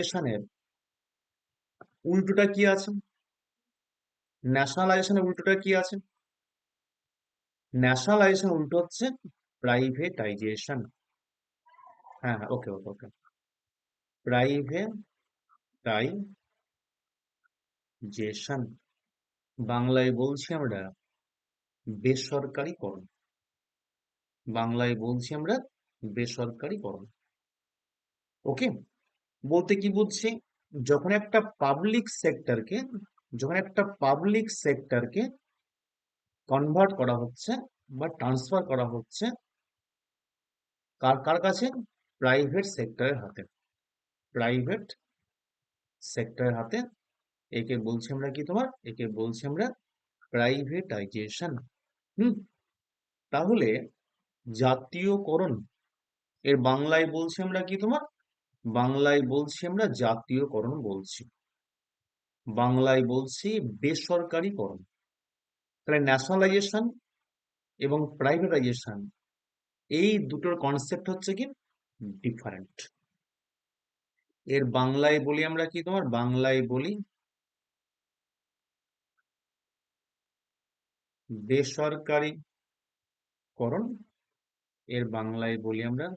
ন্যাশনালাইজেশনের উল্টোটা কি আছে? ন্যাশনালাইজেশনের উল্টোটা কি আছে? ন্যাশনালাইজেশন উল্টো হচ্ছে প্রাইভেটাইজেশন হ্যাঁ হ্যাঁ ওকে ওকে ওকে প্রাইভেটাইজেশন বাংলায় বলছি আমরা বেসরকারিকরণ। বাংলায় বলছি আমরা বেসরকারিকরণ। ওকে বলতে কি বুঝছি? যখন একটা পাবলিক সেক্টরকে যখন একটা পাবলিক সেক্টরকে কনভার্ট করা হচ্ছে বা ট্রান্সফার করা হচ্ছে, কার কার কাছে? প্রাইভেট সেক্টরের হাতে। প্রাইভেট সেক্টরের হাতে। একে বলছি আমরা কি তোমার? একে বলছি আমরা প্রাইভেটাইজেশন হুম? তাহলে জাতীয়করণ, এর বাংলায় বলছি আমরা কি তোমার? বাংলায় বলছি আমরা, জাতীয়করণ বলছি। বাংলায় বলছি বেসরকারিকরণ। তাহলে ন্যাশনালাইজেশন এবং প্রাইভেটাইজেশন এই দুটোর কনসেপ্ট হচ্ছে কি? ডিফারেন্ট এর বাংলায় বলি আমরা কি তোমার? বাংলায় বলি বেসরকারিকরণ। এর বাংলায় বলি আমরা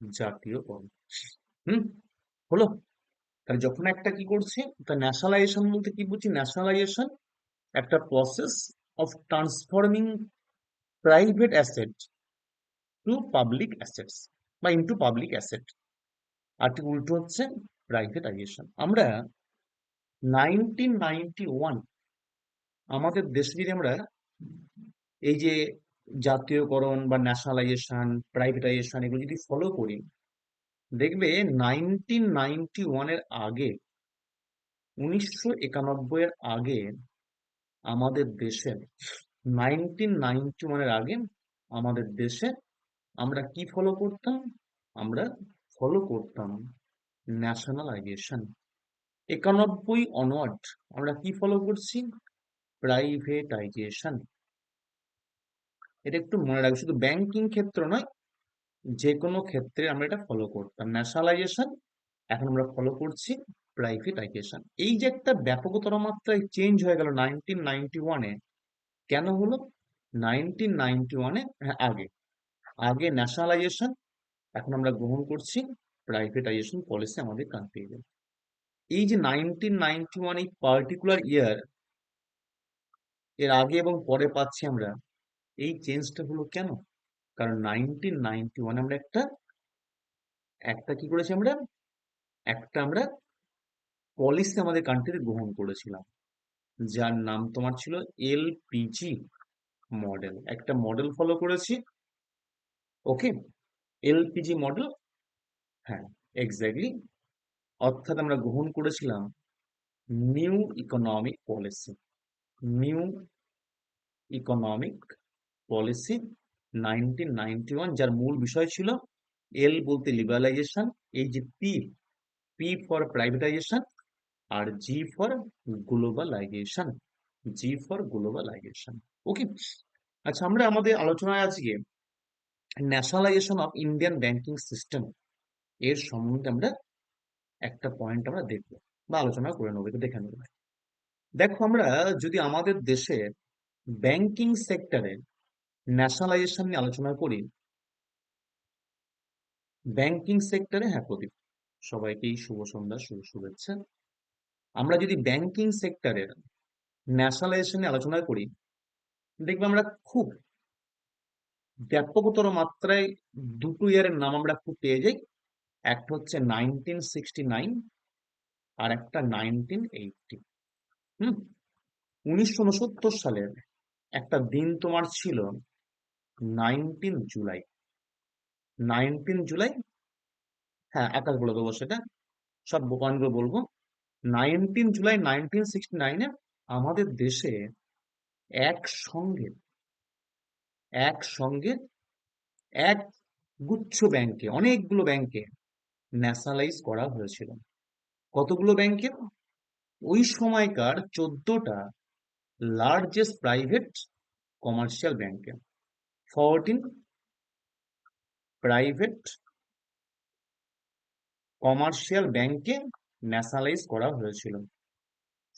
জাতীয়করণ হুম? হলো? তাহলে যখন একটা কি করছি, তা ন্যাশনালাইজেশন বলতে কি বুঝছি ন্যাশনালাইজেশন একটা process of transforming private asset to public assets বা ইনটু পাবলিক অ্যাসেট আর ঠিক উল্টো হচ্ছে প্রাইভেটাইজেশন আমরা নাইনটিন নাইনটি ওয়ান আমাদের দেশে যদি আমরা এই যে জাতীয়করণ বা ন্যাশনালাইজেশন প্রাইভেটাইজেশন এগুলো যদি ফলো করি, দেখবে নাইনটিন নাইনটি ওয়ানের আগে, উনিশশো একানব্বই এর আগে আমাদের দেশে নাইনটিন নাইনটি ওয়ানের আগে আমাদের দেশে আমরা কি ফলো করতাম? আমরা ফলো করতাম ন্যাশনালাইজেশন একানব্বই অনওয়ার্ড আমরা কি ফলো করছি? প্রাইভেটাইজেশন এটা একটু মনে রাখবে। শুধু ব্যাংকিং ক্ষেত্র নয় যে কোনো ক্ষেত্রে আমরা এটা ফলো করতাম। ন্যাশনালাইজেশন এখন আমরা ফলো করছি প্রাইভেটাইজেশন এই যে একটা ব্যাপকতর মাত্রায় চেঞ্জ হয়ে গেল নাইনটিন নাইনটি ওয়ানে কেন হলো? নাইনটিন নাইনটি ওয়ানে আগে। আগে ন্যাশনালাইজেশন এখন আমরা গ্রহণ করছি প্রাইভেটাইজেশন পলিসি আমাদের কান্ট্রিতে এই যে নাইনটিন নাইনটি ওয়ান এই পার্টিকুলার ইয়ার এর আগে এবং পরে পাচ্ছি আমরা এই চেঞ্জটা হলো কেন? কারণ নাইনটিন নাইনটি ওয়ান আমরা একটা একটা কি করেছি আমরা? একটা আমরা পলিসি আমাদের কান্ট্রিতে গ্রহণ করেছিলাম। যার নাম তোমার ছিল এলপিজি মডেল একটা মডেল ফলো করেছি। ওকে এলপিজি মডেল হ্যাঁ এক্স্যাক্টলি অর্থাৎ আমরা গ্রহণ করেছিলাম new economic policy new economic policy nineteen ninety one যার মূল বিষয় ছিল এল বলতে লিবারালাইজেশন এই যে P P for privatisation R G for globalisation G for globalisation okay আচ্ছা আমরা আমাদের আলোচনায় আজকে nationalisation of Indian banking system এর সম্বন্ধে আমরা একটা পয়েন্ট আমরা দেখব বা আলোচনা করে নেব দেখে নেব। দেখো, আমরা যদি আমাদের দেশের ব্যাংকিং সেক্টরে ন্যাশনালাইজেশন নিয়ে আলোচনা করি ব্যাংকিং সেক্টরে হ্যাঁ প্রদীপ, সবাইকেই শুভ সন্ধ্যা, শুভ শুভেচ্ছা। আমরা যদি ব্যাংকিং সেক্টরের ন্যাশনালাইজেশন নিয়ে আলোচনা করি, দেখবে আমরা খুব ব্যাপকতর মাত্রায় দুটো ইয়ারের নাম আমরা খুব পেয়ে যাই। একটা হচ্ছে নাইনটিন সিক্সটি নাইন আর একটা নাইনটিন এইটটি হুম, উনিশশো উনসত্তর সালের একটা দিন তোমার ছিল নাইনটিন জুলাই। নাইনটিন জুলাই? হ্যাঁ একাশ বলে দেবো সেটা। সব পয়েন্টগুলো বলব। নাইনটিন জুলাই নাইনটিন সিক্সটি নাইনে আমাদের দেশে একসঙ্গে একসঙ্গে এক গুচ্ছ ব্যাংকে, অনেকগুলো ব্যাংকে ন্যাশনালাইজ করা হয়েছিল। কতগুলো ব্যাংকে? ওই সময়কার চোদ্দটা লার্জেস্ট প্রাইভেট কমার্শিয়াল ব্যাংকে। ফোরটিন প্রাইভেট কমার্শিয়াল ব্যাংকে ন্যাশনালাইজ করা হয়েছিল।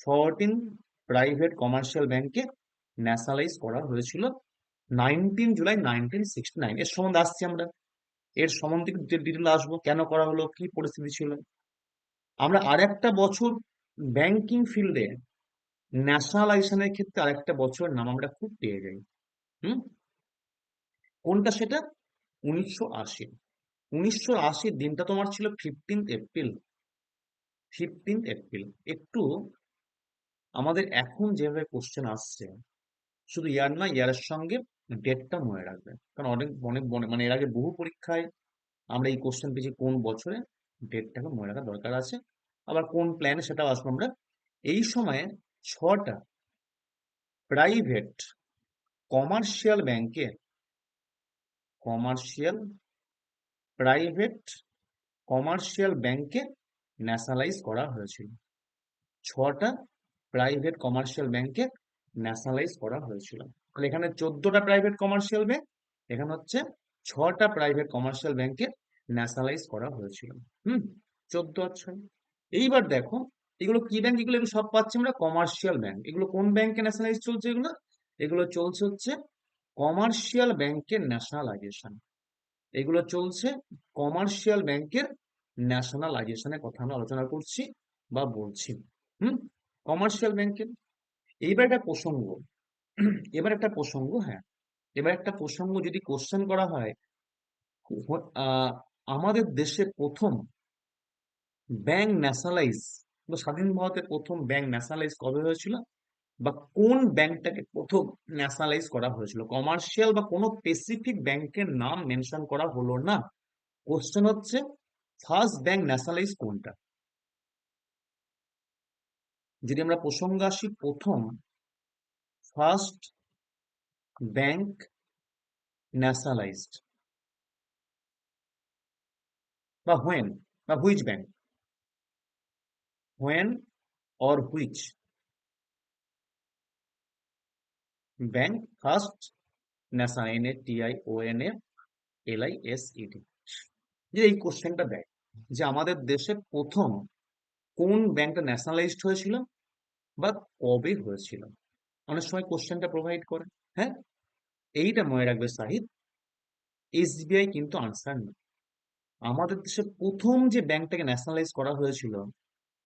ফোরটিন প্রাইভেট কমার্শিয়াল ব্যাংকে ন্যাশনালাইজ করা হয়েছিল nineteen July nineteen sixty nine এর সম্বন্ধে আসছি আমরা। এর সম্বন্ধে ডিটেল আসব, কেন করা হলো, কি পরিস্থিতি ছিল? আমরা আরেকটা বছর ব্যাংকিং ফিল্ডে ন্যাশনালাইজেশনের ক্ষেত্রে আরেকটা বছরের নাম আমরা খুব পেয়ে যাই। হুম? কোনটা সেটা? উনিশশো আশি। উনিশশো আশির দিনটা তোমার ছিল ফিফটিন্থ এপ্রিল ফিফটিন্থ এপ্রিল একটু আমাদের এখন যেভাবে কোশ্চেন আসছে, শুধু ইয়ার না ইয়ারের সঙ্গে ডেটটা মনে রাখবে। কারণ অনেক অনেক মনে এর আগে বহু পরীক্ষায় আমরা এই কোশ্চেন পেয়েছি কোন বছরে ডেটটাকে মনে রাখার দরকার আছে। আবার কোন প্ল্যানে সেটাও আসব আমরা। এই সময়ে ছটা প্রাইভেট কমার্শিয়াল ব্যাংকে কমার্শিয়াল প্রাইভেট কমার্শিয়াল ব্যাংকে ন্যাশনালাইজ করা হয়েছিল। ছটা প্রাইভেট কমার্শিয়াল ব্যাংকে ন্যাশনালাইজ করা হয়েছিল। তাহলে এখানে চোদ্দটা প্রাইভেট কমার্শিয়াল ব্যাংক এখানে হচ্ছে ছটা প্রাইভেট কমার্শিয়াল ব্যাংকে ন্যাশনালাইজ করা হয়েছিল। হুম, চোদ্দ আর ছয় এইবার দেখো, এগুলো কি ব্যাংক এগুলো এগুলো সব পাচ্ছি আমরা কমার্শিয়াল ব্যাংক এগুলো কোন ব্যাংকে ন্যাশনালাইজ চলছে এগুলো? এগুলো চলছে হচ্ছে কমার্শিয়াল ব্যাংকের ন্যাশনালাইজেশন এগুলো চলছে কমার্শিয়াল ব্যাংকের ন্যাশনালাইজেশনের কথা আমরা আলোচনা করছি বা বলছি। হুম? কমার্শিয়াল ব্যাংকের এইবার একটা প্রসঙ্গ। এবার একটা প্রসঙ্গ হ্যাঁ। এবার একটা প্রসঙ্গ যদি কোশ্চেন করা হয় আমাদের দেশে প্রথম ব্যাংক ন্যাশনালাইজ স্বাধীন ভারতের প্রথম ব্যাংক ন্যাশনালাইজ কবে হয়েছিল? বা কোন ব্যাংকটাকে প্রথম ন্যাশনালাইজ করা হয়েছিল? কমার্শিয়াল বা কোনো স্পেসিফিক ব্যাংকের নাম মেনশন করা হলো না। কোশ্চেন হচ্ছে ফার্স্ট ব্যাংক ন্যাশনালাইজ কোনটা? যদি আমরা প্রসঙ্গ আসি, প্রথম ফার্স্ট ব্যাংক ন্যাশনালাইজড বা হোয়েন বা which bank when or which bank first national N A T I O N A L I S E D যে এই কোশ্চেনটা দেয় যে আমাদের দেশে প্রথম কোন ব্যাংকটা ন্যাশনালাইজড হয়েছিল বা কবে হয়েছিল? অনেক সময় কোশ্চেনটা প্রোভাইড করে হ্যাঁ? এইটা মনে রাখবে সাহিদ এসবিআই কিন্তু আনসার নেই। আমাদের দেশে প্রথম যে ব্যাংকটাকে ন্যাশনালাইজ করা হয়েছিল,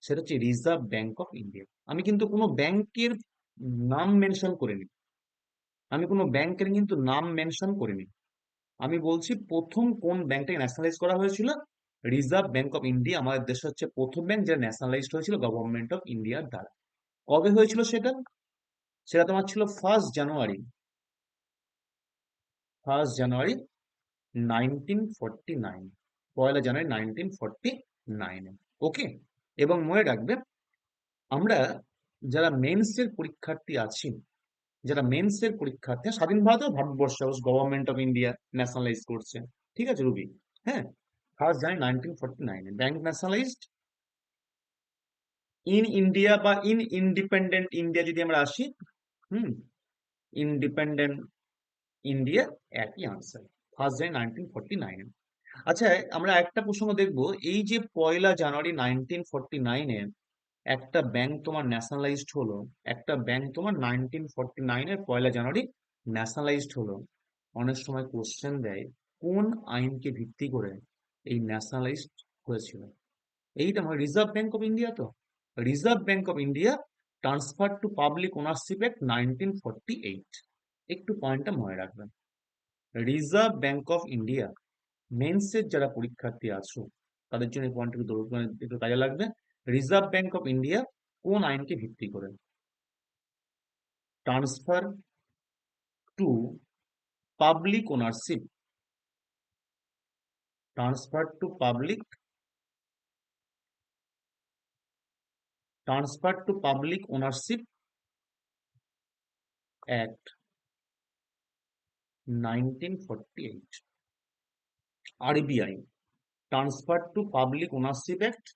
সেটা হচ্ছে রিজার্ভ ব্যাংক অফ ইন্ডিয়া আমি কিন্তু কোনো ব্যাংকের নাম মেনশন করিনি। আমি কোনো ব্যাংকের কিন্তু নাম মেনশন করিনি। আমি বলছি, প্রথম কোন ব্যাংকটাকে ন্যাশনালাইজ করা হয়েছিল? রিজার্ভ ব্যাংক অফ ইন্ডিয়া আমাদের দেশে হচ্ছে প্রথম ব্যাংক যেটা ন্যাশনালাইজড হয়েছিল গভর্নমেন্ট অফ ইন্ডিয়ার দ্বারা। কবে হয়েছিল সেটা? সেটা তোমার ছিল first January first January nineteen forty nine পয়লা জানুয়ারি নাইনটিন ফর্টি নাইনে ওকে এবং মনে রাখবে, আমরা যারা মেন্সের পরীক্ষার্থী আছি যারা মেন্সের পরীক্ষার্থী, স্বাধীন ভারতের ভারতবর্ষ গভর্নমেন্ট অফ ইন্ডিয়া ন্যাশনালাইজ করছে। ঠিক আছে, রুবি? হ্যাঁ? ফার্স্ট জানুয়ারি নাইনটিন ফর্টি নাইনে ব্যাংক ন্যাশনালাইজড ইন ইন্ডিয়া বা ইন ইন্ডিপেন্ডেন্ট ইন্ডিয়া যদি আমরা আসি, হুম? ইন্ডিপেন্ডেন্ট ইন্ডিয়া একই answer first January nineteen forty নাইনে আচ্ছা আমরা একটা প্রসঙ্গ দেখব। এই যে পয়লা জানুয়ারি নাইনটিন ফর্টি নাইনে একটা ব্যাংক তোমার ন্যাশনালাইজড হলো, একটা ব্যাংক তোমার নাইনটিন ফর্টি নাইনের পয়লা জানুয়ারি ন্যাশনালাইজড হলো। অনেক সময় কোশ্চেন দেয়, কোন আইনকে ভিত্তি করে এই ন্যাশনালাইজড হয়েছিল? এইটা আমার রিজার্ভ ব্যাংক অফ ইন্ডিয়া তো। Reserve bank of India transfer to public ownership act nineteen forty eight একটু পয়েন্টটা মনে রাখবেন। রিজার্ভ ব্যাংক অফ ইন্ডিয়া মেন্সের যারা পরীক্ষার্থী আছো, তাদের জন্য এই পয়েন্টটা মানে একটু কাজে লাগবে। রিজার্ভ ব্যাংক অফ ইন্ডিয়া কোন আইনকে ভিত্তি করে? Transfer to public ownership transfer to public transfer to public ownership act nineteen forty eight RBI transfer to public ownership act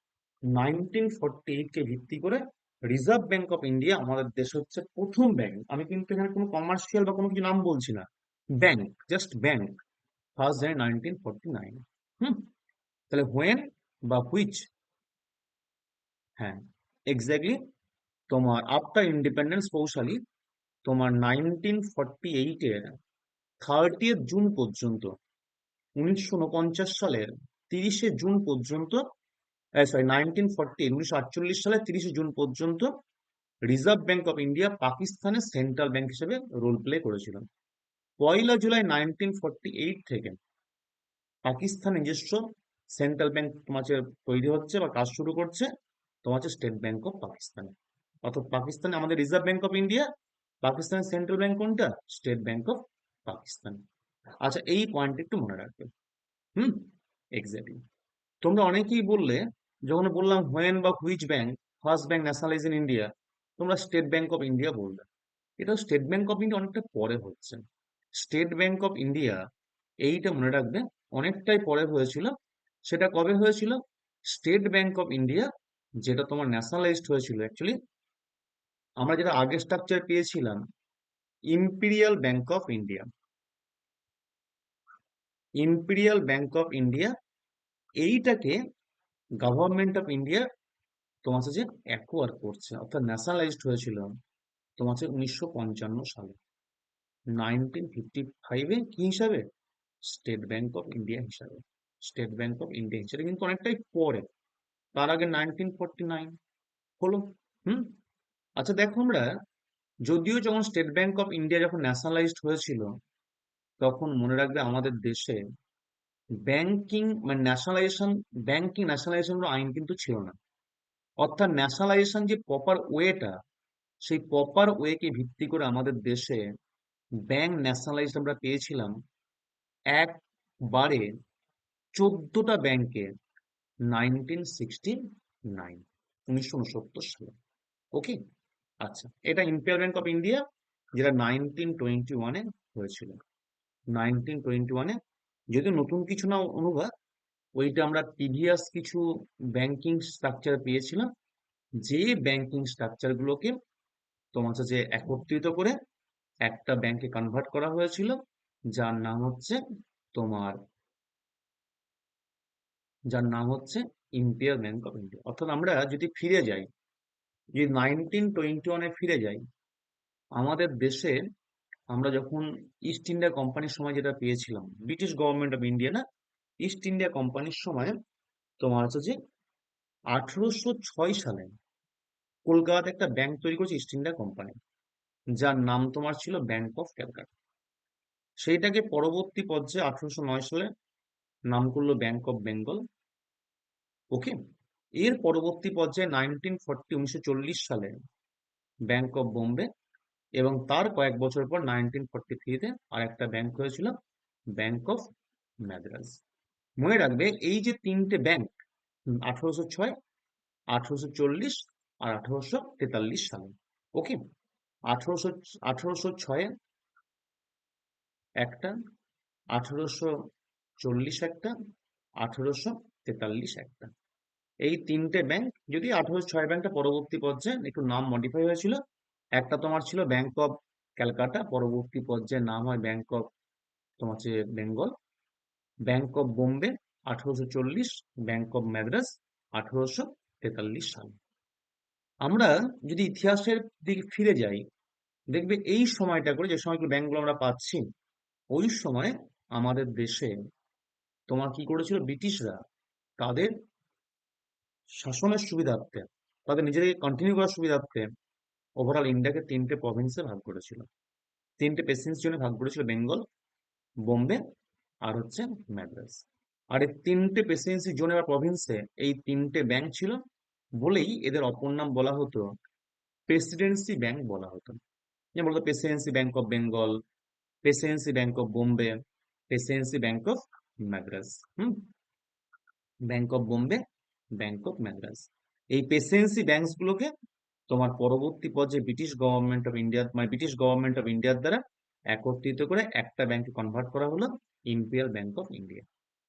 nineteen forty eight কে ভিত্তি করে রিজার্ভ ব্যাংক অফ ইন্ডিয়া আমাদের দেশে হচ্ছে প্রথম ব্যাংক আমি কিন্তু এখানে কোনো কমার্শিয়াল বা কোনো কিছু নাম বলছি না। Bank just bank first January nineteen forty nine হুম, তাহলে হোয়েন বা হুইচ হ্যাঁ এক্স্যাক্টলি তোমার আফটার ইন্ডিপেন্ডেন্স কৌশালী তোমার নাইনটিন ফর্টি এইটের থার্টি জুন পর্যন্ত, উনিশশো উনপঞ্চাশ সালের তিরিশে জুন পর্যন্ত সরি নাইনটিন ফর্টি উনিশশো আটচল্লিশ সালের তিরিশে জুন পর্যন্ত রিজার্ভ ব্যাংক অফ ইন্ডিয়া পাকিস্তানের সেন্ট্রাল ব্যাংক হিসেবে রোল প্লে করেছিল। পয়লা জুলাই নাইনটিন ফর্টি এইট থেকে পাকিস্তান নিজস্ব সেন্ট্রাল ব্যাংক তোমার তৈরি হচ্ছে বা কাজ শুরু করছে, তোমার হচ্ছে স্টেট ব্যাংক অফ পাকিস্তান অর্থাৎ পাকিস্তানে আমাদের রিজার্ভ ব্যাংক অফ ইন্ডিয়া পাকিস্তানের সেন্ট্রাল ব্যাংক কোনটা? স্টেট ব্যাংক অফ পাকিস্তান আচ্ছা এই পয়েন্ট একটু মনে রাখবে। হুম? এক্স্যাক্টলি তোমরা অনেকেই বললে যখন বললাম হোয়েন বা which bank first bank nationalise in India তোমরা স্টেট ব্যাংক অফ ইন্ডিয়া বললে এটা স্টেট ব্যাংক অফ ইন্ডিয়া অনেকটা পরে হচ্ছে স্টেট ব্যাংক অফ ইন্ডিয়া এইটা মনে রাখবে অনেকটাই পরে হয়েছিল। সেটা কবে হয়েছিল? স্টেট ব্যাংক অফ ইন্ডিয়া যেটা তোমার ন্যাশনালাইজড হয়েছিল অ্যাকচুয়ালি আমরা যেটা আগে স্ট্রাকচার পেয়েছিলাম imperial bank of India imperial bank of India এইটাকে গভর্নমেন্ট অফ ইন্ডিয়া তোমার হচ্ছে অ্যাকোয়ার করছে, অর্থাৎ ন্যাশনালাইজড হয়েছিল, তোমার উনিশশো পঞ্চান্ন সালে। নাইনটিন ফিফটি ফাইভে কি হিসাবে? স্টেট ব্যাংক অফ ইন্ডিয়া হিসাবে। স্টেট ব্যাংক অফ ইন্ডিয়া হিসাবে, কিন্তু অনেকটাই পরে। তার আগে নাইনটিন ফোরটি নাইন হলো, হুম? আচ্ছা দেখো আমরা, যদিও যখন স্টেট ব্যাংক অফ ইন্ডিয়া যখন ন্যাশনালাইজড হয়েছিল, তখন মনে রাখবে আমাদের দেশে ব্যাংকিং মানে ন্যাশনালাইজেশন ব্যাংকিং ন্যাশনালাইজেশন আইন কিন্তু ছিল না। অর্থাৎ ন্যাশনালাইজেশন যে প্রপার ওয়েটা সেই প্রপার ওয়েকে ভিত্তি করে আমাদের দেশে ব্যাংক ন্যাশনালাইজড আমরা পেয়েছিলাম একবারে চোদ্দটা ব্যাংকে নাইনটিন সিক্সটি নাইন উনিশশো উনসত্তর সালে। ওকে আচ্ছা এটা ইম্পিয়ার ব্যাংক অফ ইন্ডিয়া যেটা নাইনটিন টোয়েন্টি ওয়ানে হয়েছিল। নাইনটিন টোয়েন্টি ওয়ানে যদিও নতুন কিছু না অনুবাদ, ওইটা আমরা প্রিভিয়াস কিছু ব্যাংকিং স্ট্রাকচার পেয়েছিলাম, যে ব্যাংকিং স্ট্রাকচারগুলোকে তোমার যে একত্রিত করে একটা ব্যাংকে কনভার্ট করা হয়েছিল, যার নাম হচ্ছে তোমার, যার নাম হচ্ছে ইম্পিয়ার ব্যাংক অফ ইন্ডিয়া অর্থাৎ আমরা যদি ফিরে যাই, যদি নাইনটিন টোয়েন্টি ওয়ানে ফিরে যাই, আমাদের দেশে আমরা যখন ইস্ট ইন্ডিয়া কোম্পানির সময় যেটা পেয়েছিলাম ব্রিটিশ গভর্নমেন্ট অফ ইন্ডিয়া না? ইস্ট ইন্ডিয়া কোম্পানির সময় তোমার হচ্ছে যে আঠারোশো ছয় সালে কলকাতাতে একটা ব্যাংক তৈরি করেছে ইস্ট ইন্ডিয়া কোম্পানি যার নাম তোমার ছিল ব্যাংক অফ ক্যালকাটা সেইটাকে পরবর্তী পর্যায়ে আঠারোশো নয় সালে নাম করল ব্যাংক অফ বেঙ্গল ওকে এর পরবর্তী পর্যায়ে নাইনটিন ফর্টি উনিশশো চল্লিশ সালে ব্যাংক অফ বোম্বে এবং তার কয়েক বছর পর নাইনটিন ফর্টি থ্রিতে আর একটা ব্যাংক হয়েছিল ব্যাংক অফ মাদ্রাজ মনে রাখবে, এই যে তিনটে ব্যাংক আঠারোশো ছয়, আঠারোশো চল্লিশ আর আঠারোশো তেতাল্লিশ সালে ওকে আঠারোশো আঠারোশো ছয়ে একটা, আঠারোশো চল্লিশ একটা, আঠারোশো তেতাল্লিশ একটা। এই তিনটে ব্যাংক যদি আঠারোশো ছয় ব্যাংকটা পরবর্তী পর্যায়ে একটু নাম মডিফাই হয়েছিল একটা তোমার ছিল ব্যাংক অফ ক্যালকাটা পরবর্তী পর্যায়ে নাম হয় ব্যাংক অফ তোমার হচ্ছে বেঙ্গল ব্যাংক অফ বোম্বে আঠারোশো চল্লিশ ব্যাংক অফ মাদ্রাজ আঠারোশো তেতাল্লিশ সাল। আমরা যদি ইতিহাসের দিকে ফিরে যাই, দেখবে এই সময়টা করে যে সময়গুলো ব্যাংকগুলো আমরা পাচ্ছি, ওই সময় আমাদের দেশে তোমার কি করেছিল ব্রিটিশরা তাদের শাসনের সুবিধার্থে, তাদের নিজেদেরকে কন্টিনিউ করার সুবিধার্থে ওভারঅল ইন্ডিয়াকে তিনটে প্রভিন্সে ভাগ করেছিল। তিনটে প্রেসিডেন্সি ভাগ করেছিল বেঙ্গল বোম্বে আর হচ্ছে মাদ্রাজ আর এই তিনটে প্রেসিডেন্সি জোনে বা প্রভিন্সে এই তিনটে ব্যাংক ছিল বলেই এদের অপর নাম বলা হতো প্রেসিডেন্সি ব্যাংক বলা হতো। যেমন বলতো presidency bank of Bengal presidency bank of Bombay presidency bank of Madras hmm? Bank of Bombay bank of Madras এই প্রেসিডেন্সি ব্যাংকস গুলোকে তোমার পরবর্তী পর্যায়ে ব্রিটিশ গভর্নমেন্ট অফ ইন্ডিয়া মানে ব্রিটিশ গভর্নমেন্ট অফ ইন্ডিয়ার দ্বারা একত্রিত করে একটা ব্যাংকে কনভার্ট করা হলো imperial bank of India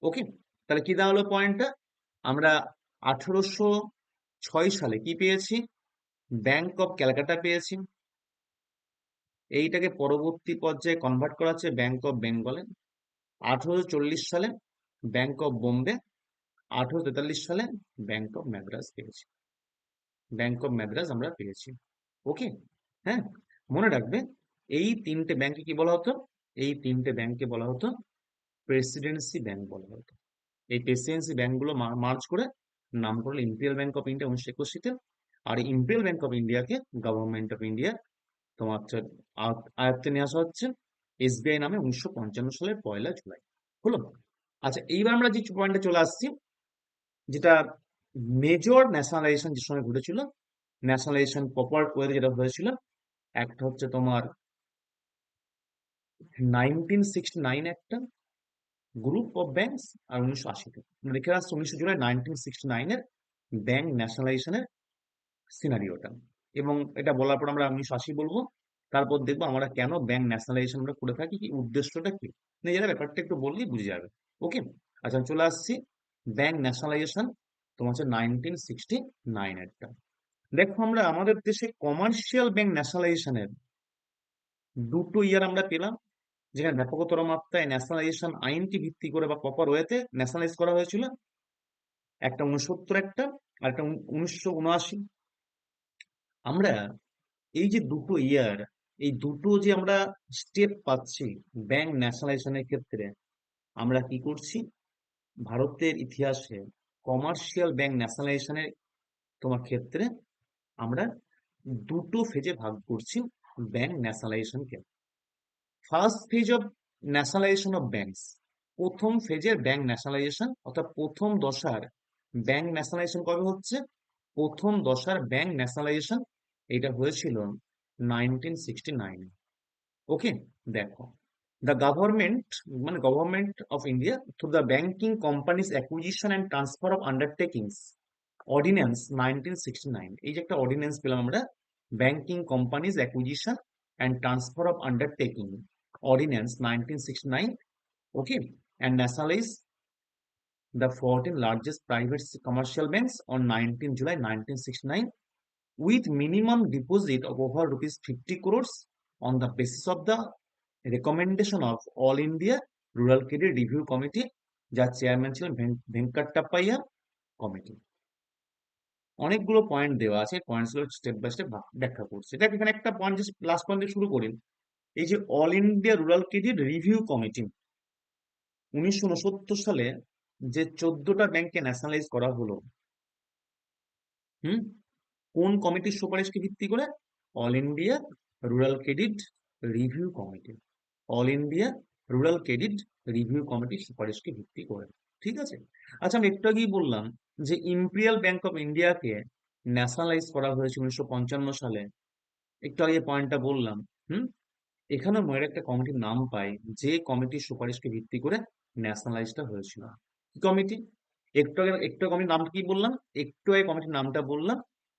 okay তাহলে কি হলো পয়েন্টটা আমরা আঠারোশো ছয় সালে কি পেয়েছি? ব্যাংক অফ ক্যালকাটা পেয়েছি। এইটাকে পরবর্তী পর্যায়ে কনভার্ট করা হচ্ছে ব্যাংক অফ বেঙ্গলে আঠারোশো চল্লিশ সালে ব্যাংক অফ বোম্বে আঠারোশো তেতাল্লিশ সালে ব্যাংক অফ মাদ্রাজ পেয়েছি। ব্যাংক অফ মাদ্রাজ আমরা পেয়েছি। ওকে হ্যাঁ? মনে রাখবে, এই তিনটে ব্যাংকে কি বলা হতো? এই তিনটে ব্যাংকে বলা হতো প্রেসিডেন্সি ব্যাংক বলা হতো। এই প্রেসিডেন্সি ব্যাংকগুলো মার্চ করে নাম করল ইম্পিরিয়াল ব্যাংক অফ ইন্ডিয়া উনিশশো একুশিতে আর ইম্পিরিয়াল ব্যাংক অফ ইন্ডিয়াকে গভর্নমেন্ট অফ ইন্ডিয়া তোমার আয়ত্তে নিয়ে আসা হচ্ছে এসবিআই নামে উনিশশো পঞ্চান্ন সালের পয়লা জুলাই। হলো? আচ্ছা এইবার আমরা যে পয়েন্টে চলে আসছি, যেটা মেজর ন্যাশনালাইজেশন যে সময় ঘটেছিল ন্যাশনালাইজেশন প্রপার ওয়েতে যেটা হয়েছিল, একটা হচ্ছে তোমার নাইনটিন সিক্সটি নাইন একটা গ্রুপ অফ ব্যাংকস আর উনিশশো আশিতে। রেখে আসছে উনিশশো জুলাই নাইনটিন সিক্সটি নাইনের ব্যাংক ন্যাশনালাইজেশনের সিনারিওটা এবং এটা বলার পর আমরা উনিশশো আশি বলব, তারপর দেখব আমরা কেন ব্যাংক ন্যাশনালাইজেশন আমরা করে থাকি, কি উদ্দেশ্যটা কি? নিজেরা ব্যাপারটা একটু বললেই বুঝে যাবে। ওকে আচ্ছা চলে আসছি। ব্যাংক ন্যাশনালাইজেশন তোমার হচ্ছে নাইনটিন সিক্সটি নাইন একটা দেখো আমরা আমাদের দেশে কমার্শিয়াল ব্যাংক ন্যাশনালাইজেশনের দুটো ইয়ার আমরা পেলাম, যেখানে ব্যাপকতর মাত্রায় ন্যাশনালাইজেশন আইনকে ভিত্তি করে বা প্রপার ওয়েতে ন্যাশনালাইজ করা হয়েছিল। একটা উনসত্তর একটা, আর একটা উনিশশো উনআশি। আমরা এই যে দুটো ইয়ার এই দুটো যে আমরা স্টেপ পাচ্ছি ব্যাংক ন্যাশনালাইজেশনের ক্ষেত্রে, আমরা কি করছি? ভারতের ইতিহাসে কমার্শিয়াল ব্যাংক ন্যাশনালাইজেশনের তোমার ক্ষেত্রে আমরা দুটো ফেজে ভাগ করছি bank ন্যাশনালাইজেশনকে first phase of nationalisation of banks প্রথম ফেজের ব্যাংক ন্যাশনালাইজেশন অর্থাৎ প্রথম দশার ব্যাংক ন্যাশনালাইজেশন কবে হচ্ছে? প্রথম দশার ব্যাংক ন্যাশনালাইজেশন এটা হয়েছিল নাইনটিন সিক্সটি নাইনে ওকে দেখো। দ্য গভর্নমেন্ট মানে government of India through the banking companies acquisition and transfer of undertakings ordinance nineteen sixty nine এই যে একটা অর্ডিন্যান্স পেলাম আমরা banking companies acquisition and transfer of undertaking ordinance nineteen sixty nine okay and nationalise the 14 largest private commercial banks on 19 July 1969 with minimum deposit of over rupees 50 crores on the basis of the recommendation of all India rural credit review committee যার chairman ছিলেন Venkatappaiah committee অনেকগুলো point দেওয়া আছে পয়েন্টসগুলো step by step ব্যাখ্যা করছে। দেখ, এখানে একটা পয়েন্ট লাস্ট পয়েন্ট শুরু করি। এই যে all India rural credit review committee উনিশশো উনসত্তর সালে যে চোদ্দটা ব্যাংকে ন্যাশনালাইজ করা হলো, হুম? কোন কমিটির সুপারিশকে ভিত্তি করে? All India rural credit review committee all India rural credit review কমিটির সুপারিশকে ভিত্তি করে। ঠিক আছে? আচ্ছা আমি একটু আগেই বললাম যে ইম্পিরিয়াল ব্যাংক অফ ইন্ডিয়াকে ন্যাশনালাইজ করা হয়েছে উনিশশো পঞ্চান্ন সালে। একটু আগে পয়েন্টটা বললাম, হুম? এখানে ময়ের একটা কমিটির নাম পাই, যে কমিটির সুপারিশকে ভিত্তি করে ন্যাশনালাইজটা হয়েছিল। কি কমিটি একটু আগে, একটু কমিটির নাম কি বললাম? একটু আগে কমিটির নামটা বললাম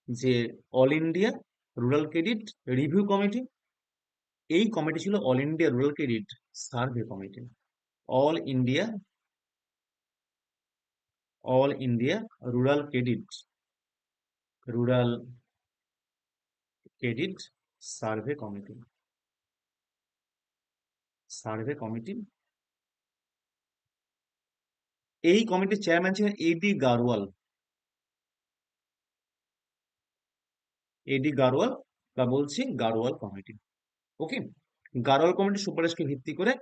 যে all India rural credit review committee এই কমিটি ছিল all India rural credit survey committee all India all India rural credit rural credit survey committee survey committee এই কমিটির চেয়ারম্যান ছিলেন এডি গারওয়াল এডি গারওয়াল বা বলছি গারওয়াল কমিটি ওকে গারওয়াল কমিটির সুপারিশকে ভিত্তি করে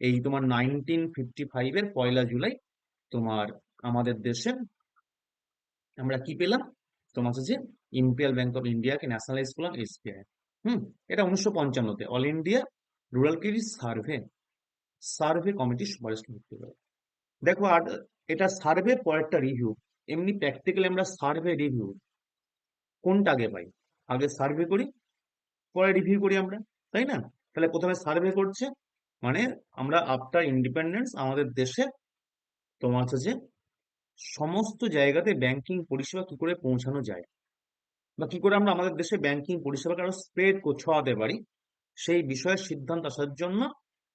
এই তোমার নাইনটিন ফিফটি ফাইভের পয়লা জুলাই তোমার আমাদের দেশে আমরা কি পেলাম? তোমার হচ্ছে যে ইম্পিরিয়াল ব্যাংক অফ ইন্ডিয়াকে ন্যাশনালাইজ করলাম এসবিআই হুম? এটা উনিশশো পঞ্চান্নতে all India rural credit survey survey কমিটির সুপারিশকে ভিত্তি করে। দেখো আর এটা সার্ভে পরেরটা রিভিউ এমনি প্র্যাকটিক্যালি আমরা সার্ভে রিভিউ কোনটা আগে পাই? আগে সার্ভে করি, পরে রিভিউ করি আমরা। তাই না? তাহলে প্রথমে সার্ভে করছে মানে আমরা আফটার ইন্ডিপেন্ডেন্স আমাদের দেশে তোমার হচ্ছে যে সমস্ত জায়গাতে ব্যাংকিং পরিষেবা কি করে পৌঁছানো যায়? বা কি করে আমরা আমাদের দেশে ব্যাংকিং পরিষেবাকে আরও স্প্রেড ছড়াতে পারি? সেই বিষয়ে সিদ্ধান্ত আসার জন্য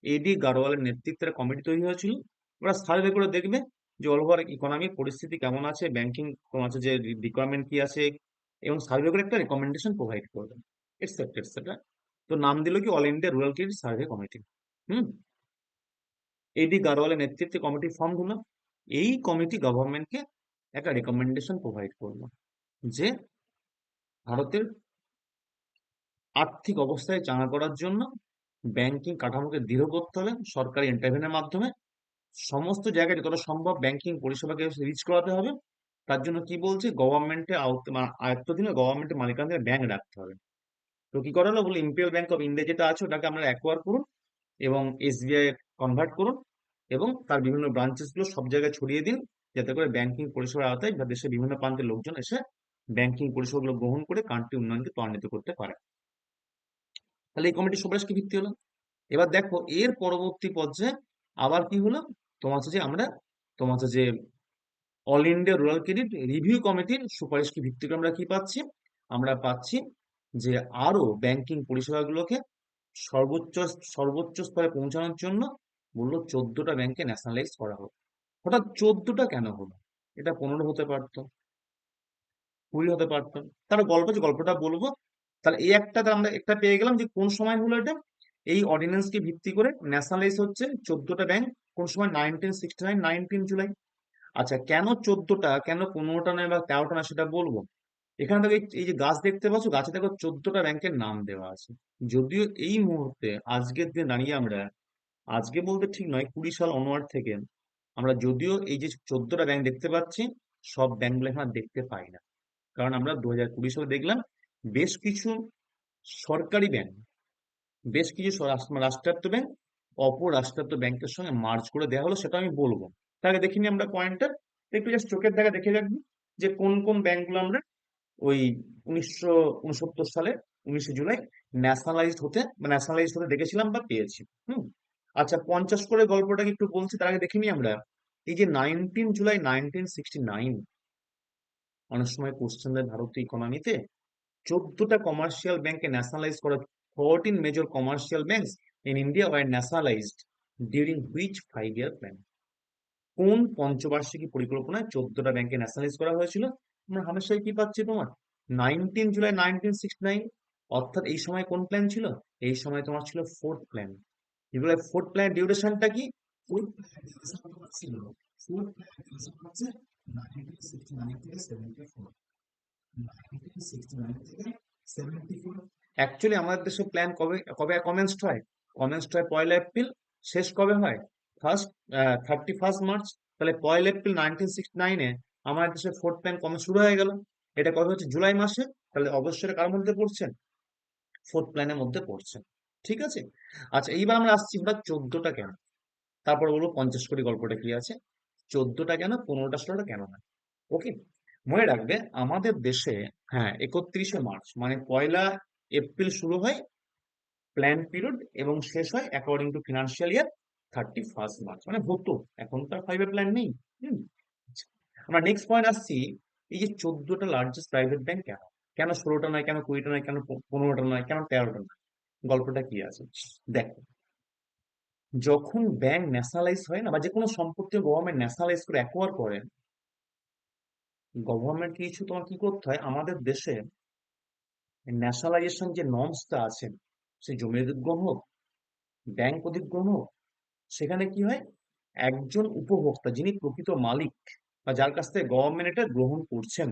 এডি গারোয়ালের নেতৃত্বে কমিটি তৈরি হয়েছিল। ওরা সার্ভে করে দেখবে যে অল ওভার ইকোনমিক পরিস্থিতি কেমন আছে ব্যাংকিং তোমার হচ্ছে যে রিকোয়ারমেন্ট কি আছে, এবং সার্ভে করে একটা রেকমেন্ডেশন প্রোভাইড করবে এটসেট্রা এটসেট্রা তো নাম দিল কি all India rural credit survey committee হুম? এডি গারওয়ালের নেতৃত্বে কমিটি ফর্ম হলো। এই কমিটি গভর্নমেন্টকে একটা রেকমেন্ডেশন প্রোভাইড করল যে ভারতের আর্থিক অবস্থায় চাঙা করার জন্য ব্যাংকিং কাঠামোকে দৃঢ় করতে হবে সরকারি ইন্টারভেনের মাধ্যমে সমস্ত জায়গায় যতটা সম্ভব ব্যাংকিং পরিষেবাকে রিচ করাতে হবে। তার জন্য কি বলছে? গভর্নমেন্টের আয়ত্তাধীনে গভর্নমেন্টের মালিকানাধীন ব্যাংক রাখতে হবে। তো কি করা হলো বলে ইম্পেরিয়াল ব্যাংক অফ ইন্ডিয়া যেটা আছে, ওটাকে আমরা অ্যাকোয়ার করুন এবং এসবিআই কনভার্ট করুন এবং তার বিভিন্ন ব্রাঞ্চেসগুলো সব জায়গায় ছড়িয়ে দিন যাতে করে ব্যাংকিং পরিষেবার আওতায় বা দেশের বিভিন্ন প্রান্তের লোকজন এসে ব্যাংকিং পরিষেবাগুলো গ্রহণ করে কান্ট্রি উন্নয়নকে ত্বরান্বিত করতে পারে। তাহলে এই কমিটি সুপারিশ কি ভিত্তি হলো। এবার দেখো, এর পরবর্তী পর্যায়ে আবার কি হলো? তোমার যে আমরা, তোমার যে all India rural credit review কমিটির সুপারিশকে ভিত্তি করে আমরা কি পাচ্ছি? আমরা পাচ্ছি যে আরও ব্যাংকিং পরিষেবাগুলোকে সর্বোচ্চ সর্বোচ্চ স্তরে পৌঁছানোর জন্য বলল চোদ্দটা ব্যাংকে ন্যাশনালাইজ করা হোক। হঠাৎ চোদ্দটা কেন হলো? এটা পনেরো হতে পারতো, কুড়ি হতে পারতো। তার গল্প, যে গল্পটা বলব, তাহলে এই একটা আমরা একটা পেয়ে গেলাম যে কোন সময় হলো এটা? এই অর্ডিন্যান্সকে ভিত্তি করে ন্যাশনালাইজ হচ্ছে চোদ্দটা ব্যাংক কোন সময়? Nineteen sixty nine nineteen July আচ্ছা কেন চোদ্দটা, কেন পনেরোটা নয় বা তেরোটা না সেটা বলব? এখানে দেখো এই- যে গাছ দেখতে পাচ্ছ, গাছে দেখো চোদ্দটা ব্যাংকের নাম দেওয়া আছে। যদিও এই মুহূর্তে আজকের দিনে দাঁড়িয়ে আমরা, আজকে বলতে ঠিক নয়, কুড়ি সাল অনওয়ার্ড থেকে আমরা যদিও এই যে চোদ্দটা ব্যাংক দেখতে পাচ্ছি, সব ব্যাংকগুলো এখন দেখতে পাই না। কারণ আমরা দু হাজার কুড়ি সালে দেখলাম বেশ কিছু সরকারি ব্যাংক, বেশ কিছু রাষ্ট্র- রাষ্ট্রায়ত্ত ব্যাংক, অপর রাষ্ট্রায়ত্ত ব্যাংকের সঙ্গে মার্জ করে দেওয়া হলো, সেটা আমি বলব। আগে দেখিনি আমরা পয়েন্টটা একটু জাস্ট চোখের দেখা দেখে রাখবি যে কোন কোন ব্যাংকগুলো আমরা ওই উনিশশো উনসত্তর সালে, উনিশে জুলাই ন্যাশনালাইজড হতে ন্যাশনালাইজড হতে দেখেছিলাম বা পেয়েছি, হুম? আচ্ছা পঞ্চাশ করে গল্পটাকে একটু বলছি, তার আগে দেখিনি আমরা। এই যে nineteen July nineteen sixty nine অনেক সময় কোশ্চেন দেয় ভারতীয় ইকোনমিতে চোদ্দটা কমার্শিয়াল ব্যাংকে ন্যাশনালাইজ করা fourteen major commercial bank in India were nationalised during which five year plan কোন পঞ্চবার্ষিকী পরিকল্পনায় চোদ্দটা ব্যাংকে ন্যাশনালাইজ করা হয়েছিল? আমরা হামেশাই কি পাচ্ছি তোমার? Nineteen July nineteen sixty nine অর্থাৎ এই সময় কোন প্ল্যান ছিল? এই সময় তোমার ছিল ফোর্থ প্ল্যান এগুলো ফোর্থ প্ল্যান ডিউরেশনটা কি? Fourth plan এর duration তোমার ছিল fourth plan এর duration হচ্ছে 1969 থেকে 74 1969 থেকে 74 অ্যাকচুয়ালি আমাদের দেশে প্ল্যান কবে কবে কমেন্সড হয়? কমেন্সড হয় পয়লা এপ্রিল শেষ কবে হয়? ফার্স্ট থার্টি ফার্স্ট মার্চ তাহলে পয়লা এপ্রিল নাইনটিন সিক্সটি নাইনে আমাদের দেশে ফোর্থ প্ল্যান কমে শুরু হয়ে গেল? এটা কবে হচ্ছে? জুলাই মাসে? তাহলে অবশ্যই কার মধ্যে পড়ছেন? ফোর্থ প্ল্যানের মধ্যে পড়ছেন। ঠিক আছে? আচ্ছা এইবার আমরা আসছি আমরা চোদ্দটা কেন? তারপর বলব পঞ্চাশ কোটি গল্পটা কি আছে? চোদ্দটা কেন? পনেরোটা, ষোলোটা কেন না? ওকে মনে রাখবে আমাদের দেশে হ্যাঁ একত্রিশে মার্চ মানে পয়লা এপ্রিল শুরু হয় প্ল্যান পিরিয়ড এবং শেষ হয় according to financial year thirty first March মানে হতো এখন তো আর ফাইভে প্ল্যান নেই। হুম। আমরা নেক্সট পয়েন্ট আসছি, এই যে চোদ্দটা লার্জেস্ট প্রাইভেট ব্যাংক কেন? কেন ষোলোটা নয়, কেন কুড়িটা নয়, কেন পনেরোটা নয়, কেন তেরোটা নয়? গল্পটা কি আছে? দেখো, যখন ব্যাংক ন্যাশনালাইজ হয় না বা যে কোনো সম্পত্তি গভর্নমেন্ট ন্যাশনালাইজ করে অ্যাকোয়ার করে গভর্নমেন্ট কিছু তোমার কি করতে হয়? আমাদের দেশে ন্যাশনালাইজেশন যে নর্মসটা আছে, সে জমি অধিগ্রহণ হোক ব্যাংক অধিগ্রহণ হোক, সেখানে কি হয়? একজন উপভোক্তা, যিনি প্রকৃত মালিক বা যার কাছ থেকে গভর্নমেন্ট এটা গ্রহণ করছেন